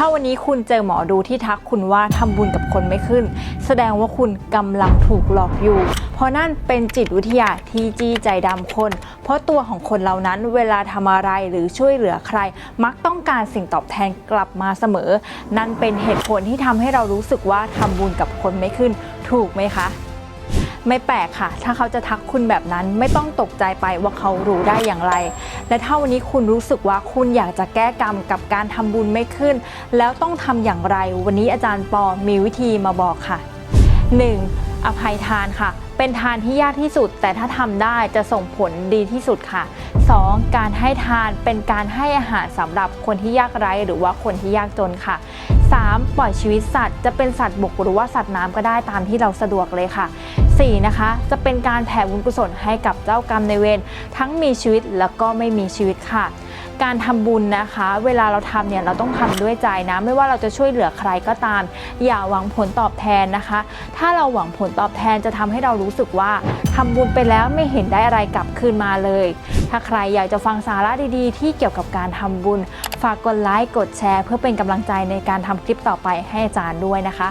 ถ้าวันนี้คุณเจอหมอดูที่ทักคุณว่าทำบุญกับคนไม่ขึ้น แสดงว่าคุณกำลังถูกหลอกอยู่ เพราะนั่นเป็นจิตวิทยาที่จี้ใจดำคน เพราะตัวของคนเหล่านั้นเวลาทำอะไรหรือช่วยเหลือใคร มักต้องการสิ่งตอบแทนกลับมาเสมอ นั่นเป็นเหตุผลที่ทำให้เรารู้สึกว่าทำบุญกับคนไม่ขึ้น ถูกไหมคะ ไม่แปลกค่ะ ถ้าเขาจะทักคุณแบบนั้นไม่ต้องตกใจไปว่าเขารู้ได้อย่างไร และถ้าวันนี้คุณรู้สึกว่าคุณอยากจะแก้กรรมกับการทำบุญไม่ขึ้น แล้วต้องทำอย่างไร วันนี้อาจารย์ปอมีวิธีมาบอกค่ะ 1. อภัยทานค่ะ เป็นทานที่ยากที่สุด แต่ถ้าทำได้จะส่งผลดีที่สุดค่ะ 2. การให้ทานเป็นการให้อาหารสำหรับคนที่ยากไร้หรือว่าคนที่ยากจนค่ะ 3. ปล่อยชีวิตสัตว์ จะเป็นสัตว์บกหรือว่าสัตว์น้ำก็ได้ตามที่เราสะดวกเลยค่ะ 4. นะคะ จะเป็นการแผ่บุญกุศลให้กับเจ้ากรรมในเวรทั้งมีชีวิตแล้วก็ไม่มีชีวิตค่ะ การทำบุญนะคะ เวลาเราทำเนี่ยเราต้องทำด้วยใจนะ ไม่ว่าเราจะช่วยเหลือใครก็ตาม อย่าหวังผลตอบแทนนะคะ ถ้าเราหวังผลตอบแทนจะทำให้เรารู้สึกว่าทำบุญไปแล้วไม่เห็นได้อะไรกลับคืนมาเลย ถ้าใครอยากจะฟังสาระดีๆ ที่เกี่ยวกับการทำบุญ ฝากกดไลค์กดแชร์ เพื่อเป็นกำลังใจในการทำคลิปต่อไปให้อาจารย์ด้วยนะคะ